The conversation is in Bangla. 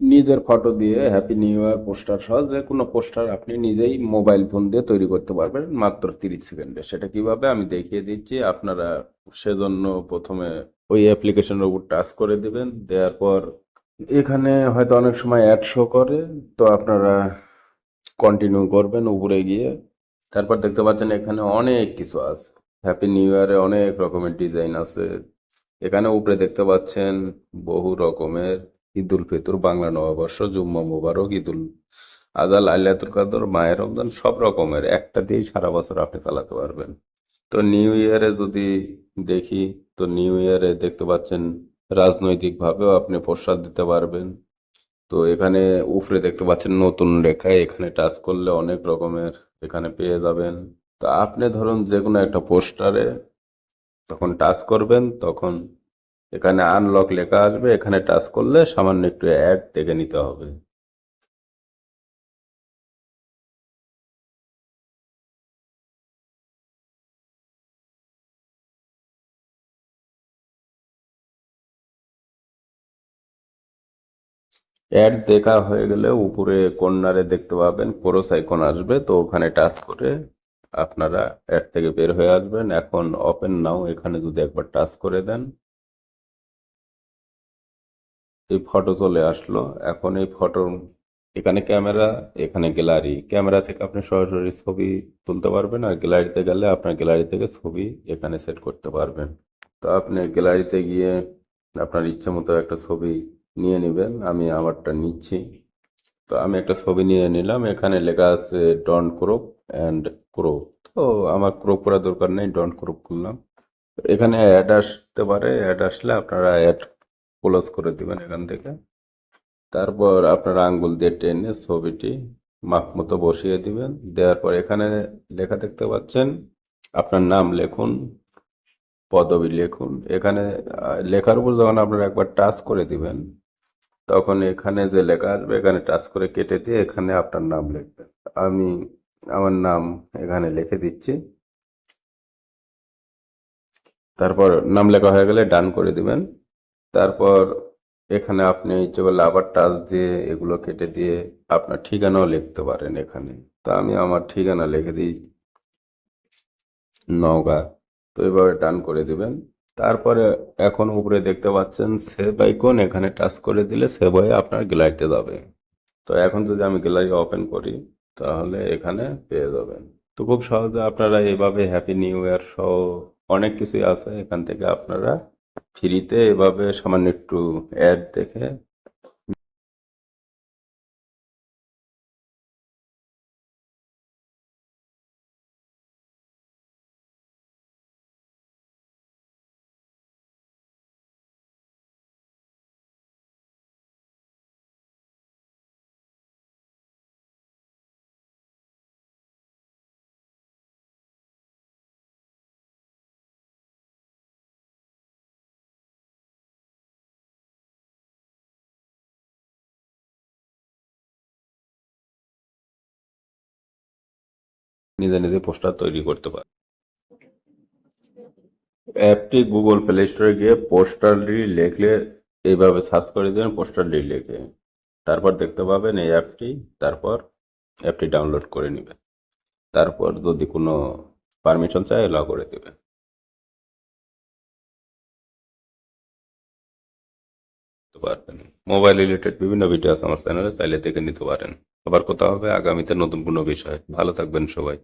নিজের ফটো দিয়ে হ্যাপি নিউ ইয়ার পোস্টার সহ যে কোনো পোস্টার আপনি নিজেই মোবাইল ফোন দিয়ে তৈরি করতে পারবেন মাত্র তিরিশ সেকেন্ডে। সেটা কীভাবে আমি দেখিয়ে দিচ্ছি, আপনারা সেজন্য প্রথমে ওই অ্যাপ্লিকেশনের উপর টাচ করে দেবেন, দেওয়ার পর এখানে হয়তো অনেক সময় অ্যাড শো করে, তো আপনারা কন্টিনিউ করবেন উপরে গিয়ে। তারপর দেখতে পাচ্ছেন এখানে অনেক কিছু আছে। হ্যাপি নিউ ইয়ারে অনেক রকমের ডিজাইন আছে। এখানে উপরে দেখতে পাচ্ছেন বহু রকমের ঈদুল ফিতর, বাংলা নববর্ষ, জুম্মা মুবারক ঈদুল আজহা লাইলাতুল কাদর মায়ের রমজান, সব রকমের। একটা দিয়েই সারা বছর আপনি চালাতে পারবেন। তো নিউ ইয়ারে যদি দেখি, তো নিউ ইয়ারে দেখতে পাচ্ছেন, রাজনৈতিকভাবেও আপনি প্রসাদ দিতে পারবেন। তো এখানে উপরে দেখতে পাচ্ছেন নতুন রেখা এখানে টাচ করলে অনেক রকমের এখানে পেয়ে যাবেন। তা আপনি ধরুন যে কোনো একটা পোস্টারে তখন টাচ করবেন, তখন এখানে আনলক লেখা আসবে, এখানে টাচ করলে সামান্য একটু অ্যাড দেখে নিতে হবে। অ্যাড দেখা হয়ে গেলে উপরে কর্নারে দেখতে পাবেন ক্রস আইকন আসবে, তো ওখানে টাচ করে আপনারা অ্যাড থেকে বের হয়ে আসবেন। এখন ওপেন নাও এখানে যদি একবার টাচ করে দেন এই ফটো চলে আসলো। এখন এই ফটো এখানে ক্যামেরা এখানে গ্যালারি ক্যামেরা থেকে আপনি সরাসরি ছবি তুলতে পারবেন আর গ্যালারিতে গেলে আপনার গ্যালারি থেকে ছবি এখানে সেট করতে পারবেন। তো আপনি গ্যালারিতে গিয়ে আপনার ইচ্ছে মতো একটা ছবি নিয়ে নেবেন। আমি আমারটা নিচ্ছি। তো আমি একটা ছবি নিয়ে নিলাম। এখানে লেখা আছে ডন্ট ক্রপ অ্যান্ড ক্রপ তো আমার ক্রপ করার দরকার নেই ডন্ট ক্রপ করলাম এখানে অ্যাড আসতে পারে। অ্যাড আসলে আপনারা অ্যাড ক্লোজ করে দিবেন এখান থেকে। তারপর আপনার আঙ্গুল দিয়ে টেনে ছবিটি মাপ মতো বসিয়ে দিবেন। দেওয়ার পর এখানে লেখা দেখতে পাচ্ছেন, আপনার নাম লিখুন, পদবি লেখুন। এখানে লেখার উপর যখন আপনারা একবার টাচ করে দিবেন, তখন এখানে যে লেখা আসবে, এখানে টাচ করে কেটে দিয়ে এখানে আপনার নাম লিখবেন। আমি আমার নাম এখানে লিখে দিচ্ছি। তারপর নাম লেখা হয়ে গেলে ডান করে দিবেন। তারপর এখানে আপনি ইচ্ছে করলে আবার টাচ দিয়ে এগুলো কেটে দিয়ে আপনার ঠিকানাও লিখতে পারেন এখানে। তো আমি আমার ঠিকানা লিখে দিই নওগাঁ। তো এভাবে টান করে দিবেন। তারপরে এখন উপরে দেখতে পাচ্ছেন সেভ আইকন এখানে টাচ করে দিলে সেভ হয়ে আপনার গ্যালারিতে যাবে। তো এখন যদি আমি গ্যালারি ওপেন করি, তাহলে এখানে পেয়ে যাবেন। তো খুব সহজে আপনারা এইভাবে হ্যাপি নিউ ইয়ার সহ অনেক কিছুই আছে। এখান থেকে আপনারা ফ্রিতে এভাবে সামান্য একটু অ্যাড দেখে নিজে নিজে পোস্টার তৈরি করতে পারে। অ্যাপটি গুগল প্লে স্টোরে গিয়ে পোস্টারলি লিখলে এইভাবে সার্চ করে দেবেন পোস্টারলি লিখে। তারপর দেখতে পাবেন এই অ্যাপটি, তারপর অ্যাপটি ডাউনলোড করে নেবেন। তারপর যদি কোনো পারমিশন চায় এলাও করে দেবেন। নিতে পারবেন। মোবাইল রিলেটেড বিভিন্ন ভিডিও আছে আমার চ্যানেলে চাইলে থেকে নিতে পারেন। আবার কোথাও হবে আগামীতে নতুন কোনো বিষয়। ভালো থাকবেন সবাই।